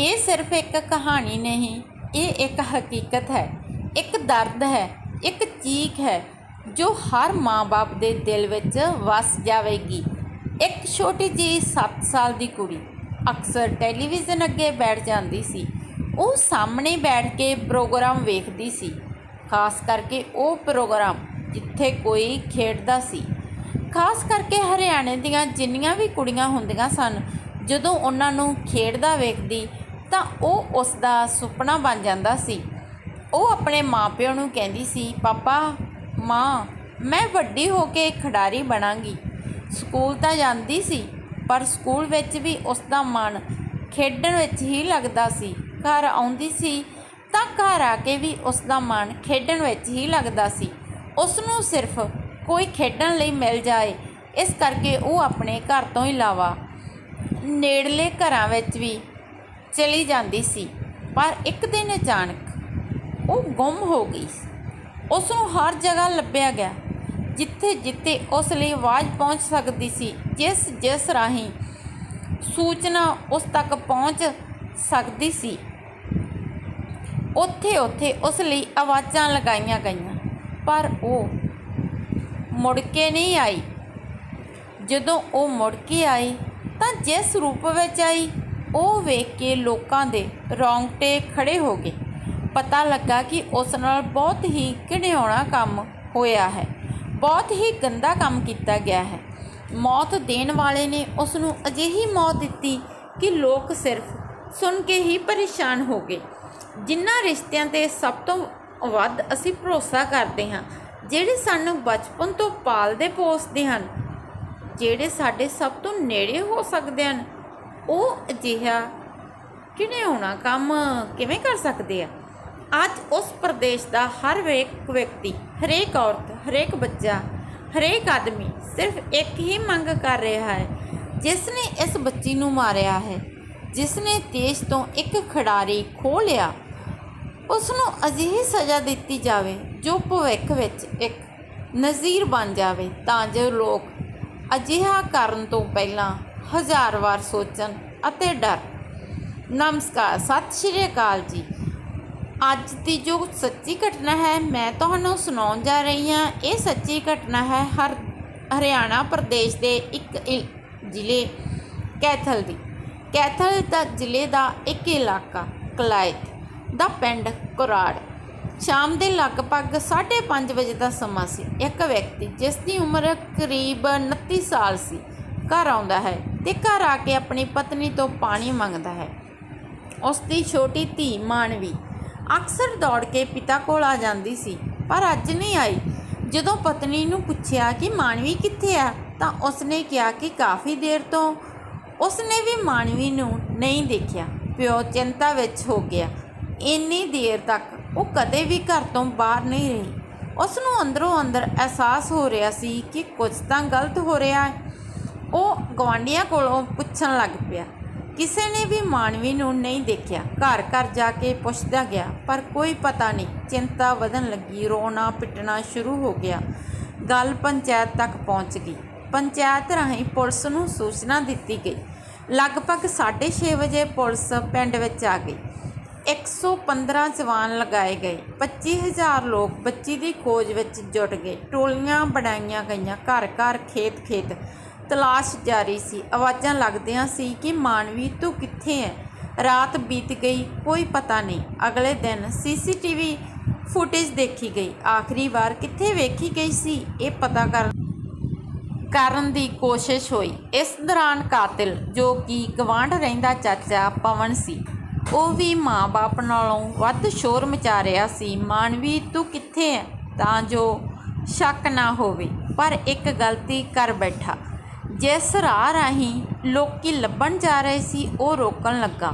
ਇਹ ਸਿਰਫ ਇੱਕ ਕਹਾਣੀ ਨਹੀਂ, ਇਹ ਇੱਕ ਹਕੀਕਤ ਹੈ। ਇੱਕ ਦਰਦ ਹੈ, ਇੱਕ ਚੀਖ ਹੈ, ਜੋ ਹਰ ਮਾਂ-ਬਾਪ ਦੇ ਦਿਲ ਵਿੱਚ ਵਸ ਜਾਵੇਗੀ। ਇੱਕ ਛੋਟੀ ਜਿਹੀ 7 ਸਾਲ ਦੀ ਕੁੜੀ ਅਕਸਰ ਟੈਲੀਵਿਜ਼ਨ ਅੱਗੇ ਬੈਠ ਜਾਂਦੀ ਸੀ। ਉਹ ਸਾਹਮਣੇ ਬੈਠ ਕੇ ਪ੍ਰੋਗਰਾਮ ਵੇਖਦੀ ਸੀ। ਖਾਸ ਕਰਕੇ ਉਹ ਪ੍ਰੋਗਰਾਮ ਜਿੱਥੇ ਕੋਈ ਖੇਡਦਾ ਸੀ। ਖਾਸ ਕਰਕੇ ਹਰਿਆਣੇ ਦੀਆਂ ਜਿੰਨੀਆਂ ਵੀ ਕੁੜੀਆਂ ਹੁੰਦੀਆਂ ਸਨ, ਜਦੋਂ ਉਹਨਾਂ ਨੂੰ ਖੇਡਦਾ ਵੇਖਦੀ ਤਾਂ ਉਹ ਉਸ ਦਾ ਸੁਪਨਾ ਬਣ ਜਾਂਦਾ ਸੀ। ਉਹ ਆਪਣੇ ਮਾਪਿਆਂ ਨੂੰ ਕਹਿੰਦੀ ਸੀ, ਪਾਪਾ, ਮਾਂ, ਮੈਂ ਵੱਡੀ ਹੋ ਕੇ ਖਿਡਾਰੀ ਬਣਾਂਗੀ। ਸਕੂਲ ਤਾਂ ਜਾਂਦੀ ਸੀ, ਪਰ ਸਕੂਲ ਵਿੱਚ ਵੀ ਉਸ ਦਾ ਮਨ ਖੇਡਣ ਵਿੱਚ ਹੀ ਲੱਗਦਾ ਸੀ। ਘਰ ਆਉਂਦੀ ਸੀ ਤਾਂ ਘਰ ਆ ਕੇ ਵੀ ਉਸ ਦਾ ਮਨ ਖੇਡਣ ਵਿੱਚ ਹੀ ਲੱਗਦਾ ਸੀ। ਉਸ ਨੂੰ ਸਿਰਫ ਕੋਈ ਖੇਡਣ ਲਈ ਮਿਲ ਜਾਏ, ਇਸ ਕਰਕੇ ਉਹ ਆਪਣੇ ਘਰ ਤੋਂ ਇਲਾਵਾ ਨੇੜਲੇ ਘਰਾਂ ਵਿੱਚ ਵੀ ਚਲੀ ਜਾਂਦੀ ਸੀ, ਪਰ ਇੱਕ ਦਿਨ ਅਚਾਨਕ ਉਹ ਗੁੰਮ ਹੋ ਗਈ ਉਸ ਨੂੰ ਹਰ ਜਗ੍ਹਾ ਲੱਭਿਆ ਗਿਆ, ਜਿੱਥੇ ਜਿੱਥੇ ਉਸ ਲਈ ਆਵਾਜ਼ ਪਹੁੰਚ ਸਕਦੀ ਸੀ, ਜਿਸ ਜਿਸ ਰਾਹੀਂ ਸੂਚਨਾ ਉਸ ਤੱਕ ਪਹੁੰਚ ਸਕਦੀ ਸੀ। ਉੱਥੇ ਉੱਥੇ ਉਸ ਲਈ ਆਵਾਜ਼ਾਂ ਲਗਾਈਆਂ ਗਈਆਂ, ਪਰ ਉਹ ਮੁੜ ਕੇ ਨਹੀਂ ਆਈ। ਜਦੋਂ ਉਹ ਮੁੜ ਕੇ ਆਈ, ਤਾਂ ਜਿਸ ਰੂਪ ਵਿੱਚ ਆਈ ਉਹ ਵੇਖ ਕੇ ਲੋਕਾਂ ਦੇ ਰੌਂਗਟੇ ਖੜੇ ਹੋ ਗਏ। ਪਤਾ ਲੱਗਾ ਕਿ ਉਸ ਨਾਲ ਬਹੁਤ ਹੀ ਘਿਣਾਉਣਾ ਕੰਮ ਹੋਇਆ ਹੈ। ਬਹੁਤ ਹੀ ਗੰਦਾ ਕੰਮ ਕੀਤਾ ਗਿਆ ਹੈ। ਮੌਤ ਦੇਣ ਵਾਲੇ ਨੇ ਉਸ ਨੂੰ ਅਜਿਹੀ ਮੌਤ ਦਿੱਤੀ ਕਿ ਲੋਕ ਸਿਰਫ ਸੁਣ ਕੇ ਹੀ ਪਰੇਸ਼ਾਨ ਹੋ ਗਏ। ਜਿਨ੍ਹਾਂ ਰਿਸ਼ਤਿਆਂ ਤੇ ਸਭ ਤੋਂ ਵੱਧ ਅਸੀਂ ਭਰੋਸਾ ਕਰਦੇ ਹਾਂ, ਜਿਹੜੇ ਸਾਨੂੰ ਬਚਪਨ ਤੋਂ ਪਾਲਦੇ ਪੋਸਦੇ ਹਨ, ਜਿਹੜੇ ਸਾਡੇ ਸਭ ਤੋਂ ਨੇੜੇ ਹੋ ਸਕਦੇ ਹਨ ਉਹ ਅਜਿਹਾ ਕਿਨੇ ਹੋਣਾ? ਕੰਮ ਕਿਵੇਂ ਕਰ ਸਕਦੇ ਆ? ਅੱਜ ਉਸ ਪ੍ਰਦੇਸ਼ ਦਾ ਹਰ ਵੇਕ ਵਿਅਕਤੀ, ਹਰੇਕ ਔਰਤ, ਹਰੇਕ ਬੱਚਾ, ਹਰੇਕ ਆਦਮੀ ਸਿਰਫ ਇੱਕ ਹੀ ਮੰਗ ਕਰ ਰਿਹਾ ਹੈ ਜਿਸ ਨੇ ਇਸ ਬੱਚੀ ਨੂੰ ਮਾਰਿਆ ਹੈ ਜਿਸ ਨੇ ਦੇਸ਼ ਤੋਂ ਇੱਕ ਖਿਡਾਰੀ ਖੋਹ ਲਿਆ ਉਸ ਨੂੰ ਅਜਿਹੀ ਸਜ਼ਾ ਦਿੱਤੀ ਜਾਵੇ ਜੋ ਭਵਿੱਖ ਵਿੱਚ ਇੱਕ ਨਜ਼ੀਰ ਬਣ ਜਾਵੇ, ਤਾਂ ਜੋ ਲੋਕ ਅਜਿਹਾ ਕਰਨ ਤੋਂ ਪਹਿਲਾਂ ਹਜ਼ਾਰ ਵਾਰ ਸੋਚਣ ਅਤੇ ਡਰ। ਨਮਸਕਾਰ, ਸਤਿ ਸ਼੍ਰੀ ਅਕਾਲ ਜੀ। ਅੱਜ ਦੀ ਜੋ ਸੱਚੀ ਘਟਨਾ ਹੈ, ਮੈਂ ਤੁਹਾਨੂੰ ਸੁਣਾਉਣ ਜਾ ਰਹੀ ਹਾਂ। ਇਹ ਸੱਚੀ ਘਟਨਾ ਹੈ, ਹਰ, ਹਰਿਆਣਾ ਪ੍ਰਦੇਸ਼ ਦੇ ਇੱਕ ਇਲ- ਜ਼ਿਲ੍ਹੇ ਕੈਥਲ ਦੀ। ਕੈਥਲ ਦਾ ਜ਼ਿਲ੍ਹੇ ਦਾ ਇੱਕ ਇਲਾਕਾ, ਕਲਾਇਤ, ਦਾ ਪਿੰਡ ਕੁਰਾੜ। ਸ਼ਾਮ ਦੇ ਲਗਭਗ 5:30 ਵਜੇ ਦਾ ਸਮਾਂ ਸੀ। ਇੱਕ ਵਿਅਕਤੀ ਜਿਸ ਦੀ ਉਮਰ ਕਰੀਬ 29 ਸਾਲ ਸੀ ਘਰ ਆਉਂਦਾ ਹੈ ਤੇ ਘਰ ਆ ਕੇ ਆਪਣੀ ਪਤਨੀ ਤੋਂ ਪਾਣੀ ਮੰਗਦਾ ਹੈ। ਉਸ ਦੀ ਛੋਟੀ ਧੀ ਮਾਨਵੀ ਅਕਸਰ ਦੌੜ ਕੇ ਪਿਤਾ ਕੋਲ ਆ ਜਾਂਦੀ ਸੀ, ਪਰ ਅੱਜ ਨਹੀਂ ਆਈ। ਜਦੋਂ ਪਤਨੀ ਨੂੰ ਪੁੱਛਿਆ ਕਿ ਮਾਨਵੀ ਕਿੱਥੇ ਆ, ਤਾਂ ਉਸਨੇ ਕਿਹਾ ਕਿ ਕਾਫੀ ਦੇਰ ਤੋਂ ਉਸਨੇ ਵੀ ਮਾਨਵੀ ਨੂੰ ਨਹੀਂ ਦੇਖਿਆ। ਪਿਓ ਚਿੰਤਾ ਵਿੱਚ ਹੋ ਗਿਆ। ਇੰਨੀ ਦੇਰ ਤੱਕ ਉਹ ਕਦੇ ਵੀ ਘਰ ਤੋਂ ਬਾਹਰ ਨਹੀਂ ਰਹੀ। ਉਸ ਨੂੰ ਅੰਦਰੋਂ ਅੰਦਰ ਅਹਿਸਾਸ ਹੋ ਰਿਹਾ ਸੀ ਕਿ ਕੁਝ ਤਾਂ ਗਲਤ ਹੋ ਰਿਹਾ ਹੈ। ਉਹ ਗਵਾਂਢੀਆਂ ਕੋਲੋਂ ਪੁੱਛਣ ਲੱਗ ਪਿਆ। ਕਿਸੇ ਨੇ ਵੀ ਮਾਨਵੀ ਨੂੰ ਨਹੀਂ ਦੇਖਿਆ। ਘਰ ਘਰ ਜਾ ਕੇ ਪੁੱਛਦਾ ਗਿਆ, ਪਰ ਕੋਈ ਪਤਾ ਨਹੀਂ। ਚਿੰਤਾ ਵਧਣ ਲੱਗੀ, ਰੋਣਾ ਪਿੱਟਣਾ ਸ਼ੁਰੂ ਹੋ ਗਿਆ। ਗੱਲ ਪੰਚਾਇਤ ਤੱਕ ਪਹੁੰਚ ਗਈ। ਪੰਚਾਇਤ ਰਾਹੀਂ ਪੁਲਿਸ ਨੂੰ ਸੂਚਨਾ ਦਿੱਤੀ ਗਈ। ਲਗਭਗ 6:30 ਵਜੇ ਪੁਲਿਸ ਪਿੰਡ ਵਿੱਚ ਆ ਗਈ। 115 ਜਵਾਨ ਲਗਾਏ ਗਏ। 25000 ਲੋਕ ਬੱਚੀ ਦੀ ਖੋਜ ਵਿੱਚ ਜੁਟ ਗਏ। ਟੋਲੀਆਂ ਬਣਾਈਆਂ ਗਈਆਂ। ਘਰ ਘਰ ਖੇਤ ਖੇਤ ਤਲਾਸ਼ ਜਾਰੀ ਸੀ। ਆਵਾਜ਼ਾਂ ਲੱਗਦੀਆਂ ਸੀ ਕਿ ਮਾਨਵੀ, ਤੂੰ ਕਿੱਥੇ ਹੈ ਰਾਤ ਬੀਤ ਗਈ, ਕੋਈ ਪਤਾ ਨਹੀਂ। ਅਗਲੇ ਦਿਨ ਸੀਸੀਟੀਵੀ ਫੁਟੇਜ ਦੇਖੀ ਗਈ। ਆਖਰੀ ਵਾਰ ਕਿੱਥੇ ਵੇਖੀ ਗਈ ਸੀ, ਇਹ ਪਤਾ ਕਰ ਕਰਨ ਦੀ ਕੋਸ਼ਿਸ਼ ਹੋਈ। ਇਸ ਦੌਰਾਨ ਕਾਤਿਲ, ਜੋ ਕਿ ਗਵਾਂਢ ਰਹਿੰਦਾ ਚਾਚਾ ਪਵਨ ਸੀ, ਉਹ ਵੀ ਮਾਂ-ਬਾਪ ਨਾਲੋਂ ਵੱਧ ਸ਼ੋਰ ਮਚਾ ਰਿਹਾ ਸੀ। ਮਾਨਵੀ, ਤੂੰ ਕਿੱਥੇ ਹੈ ਤਾਂ ਜੋ ਸ਼ੱਕ ਨਾ ਹੋਵੇ, ਪਰ ਇੱਕ ਗਲਤੀ ਕਰ ਬੈਠਾ। ਜਿਸ ਰਾਹ ਰਾਹੀਂ ਲੋਕ ਲੱਭਣ ਜਾ ਰਹੇ ਸੀ, ਉਹ ਰੋਕਣ ਲੱਗਾ।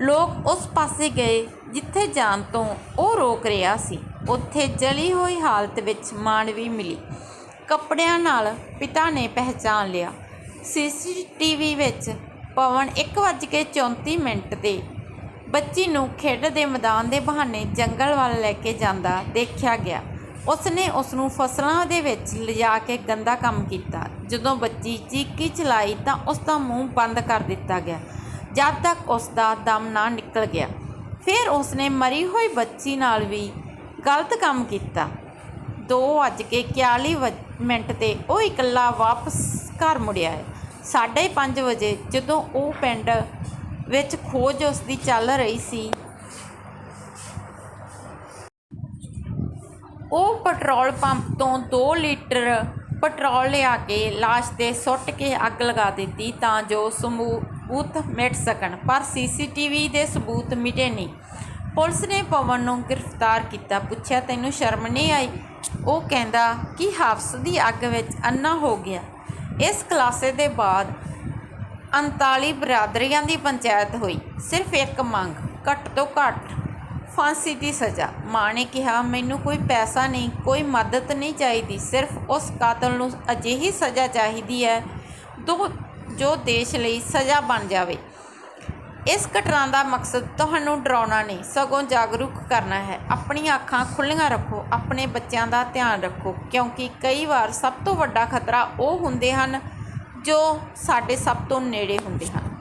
ਲੋਕ ਉਸ ਪਾਸੇ ਗਏ ਜਿੱਥੇ ਜਾਣ ਤੋਂ ਉਹ ਰੋਕ ਰਿਹਾ ਸੀ। ਉੱਥੇ ਜਲੀ ਹੋਈ ਹਾਲਤ ਵਿੱਚ ਮਾਨਵੀ ਮਿਲੀ। ਕੱਪੜਿਆਂ ਨਾਲ ਪਿਤਾ ਨੇ ਪਹਿਚਾਨ ਲਿਆ। ਸੀਸੀਟੀਵੀ ਵਿੱਚ ਪਵਨ 1:34 ਮਿੰਟ ਤੇ ਬੱਚੀ ਨੂੰ ਖੇਡ ਦੇ ਮੈਦਾਨ ਦੇ ਬਹਾਨੇ ਜੰਗਲ ਵੱਲ ਲੈ ਕੇ ਜਾਂਦਾ ਦੇਖਿਆ ਗਿਆ। ਉਸਨੇ ਉਸ ਨੂੰ ਫਸਲਾਂ ਦੇ ਵਿੱਚ ਲਿਜਾ ਕੇ ਗੰਦਾ ਕੰਮ ਕੀਤਾ। ਜਦੋਂ ਬੱਚੀ ਚੀਕੀ ਚਲਾਈ ਤਾਂ ਉਸ ਦਾ ਮੂੰਹ ਬੰਦ ਕਰ ਦਿੱਤਾ ਗਿਆ, ਜਦ ਤੱਕ ਉਸ ਦਾ ਦਮ ਨਾ ਨਿਕਲ ਗਿਆ। ਫਿਰ ਉਸਨੇ ਮਰੀ ਹੋਈ ਬੱਚੀ ਨਾਲ ਵੀ ਗਲਤ ਕੰਮ ਕੀਤਾ। ਦੋ ਵੱਜ ਕੇ 41 ਮਿੰਟ ਤੇ ਉਹ ਇਕੱਲਾ ਵਾਪਸ ਘਰ ਮੁੜਿਆ ਹੈ। ਸਾਢੇ ਪੰਜ ਵਜੇ ਜਦੋਂ ਉਹ ਪਿੰਡ ਵਿੱਚ ਖੋਜ ਉਸ ਦੀ ਚੱਲ ਰਹੀ ਸੀ ਉਹ ਪੈਟਰੋਲ ਪੰਪ ਤੋਂ 2 ਲੀਟਰ ਪੈਟਰੋਲ ਲਿਆ ਕੇ ਲਾਸ਼ ਤੇ ਸੁੱਟ ਕੇ ਅੱਗ ਲਗਾ ਦਿੱਤੀ ਤਾਂ ਜੋ ਸਬੂਤ ਮਿਟ ਸਕਣ, ਪਰ ਸੀਸੀਟੀਵੀ ਦੇ ਸਬੂਤ ਮਿਟੇ ਨਹੀਂ। ਪੁਲਿਸ ਨੇ ਪਵਨ ਨੂੰ ਗ੍ਰਿਫਤਾਰ ਕੀਤਾ। ਪੁੱਛਿਆ, ਤੈਨੂੰ ਸ਼ਰਮ ਨਹੀਂ ਆਈ? ਉਹ ਕਹਿੰਦਾ, ਕਿ ਹਾਫਸ ਦੀ ਅੱਗ ਵਿੱਚ ਅੰਨਾ ਹੋ ਗਿਆ? ਇਸ ਖੁਲਾਸੇ ਦੇ ਬਾਅਦ 39 ਬਰਾਦਰੀਆਂ ਦੀ ਪੰਚਾਇਤ ਹੋਈ। ਸਿਰਫ ਇੱਕ ਮੰਗ, ਘੱਟ ਤੋਂ ਘੱਟ ਫਾਂਸੀ ਦੀ ਸਜ਼ਾ। ਮਾਂ ਨੇ ਕਿਹਾ, ਮੈਨੂੰ ਕੋਈ ਪੈਸਾ ਨਹੀਂ, ਕੋਈ ਮਦਦ ਨਹੀਂ ਚਾਹੀਦੀ, ਸਿਰਫ ਉਸ ਕਾਤਲ ਨੂੰ ਅਜਿਹੀ ਸਜ਼ਾ ਚਾਹੀਦੀ ਹੈ ਦੋ, ਜੋ ਦੇਸ਼ ਲਈ ਸਜ਼ਾ ਬਣ ਜਾਵੇ। ਇਸ ਘਟਨਾ ਦਾ ਮਕਸਦ ਤੁਹਾਨੂੰ ਡਰਾਉਣਾ ਨਹੀਂ, ਸਗੋਂ ਜਾਗਰੂਕ ਕਰਨਾ ਹੈ। ਆਪਣੀਆਂ ਅੱਖਾਂ ਖੁੱਲੀਆਂ ਰੱਖੋ, ਆਪਣੇ ਬੱਚਿਆਂ ਦਾ ਧਿਆਨ ਰੱਖੋ, ਕਿਉਂਕਿ ਕਈ ਵਾਰ ਸਭ ਤੋਂ ਵੱਡਾ ਖਤਰਾ ਉਹ ਹੁੰਦੇ ਹਨ ਜੋ ਸਾਡੇ ਸਭ ਤੋਂ ਨੇੜੇ ਹੁੰਦੇ ਹਨ।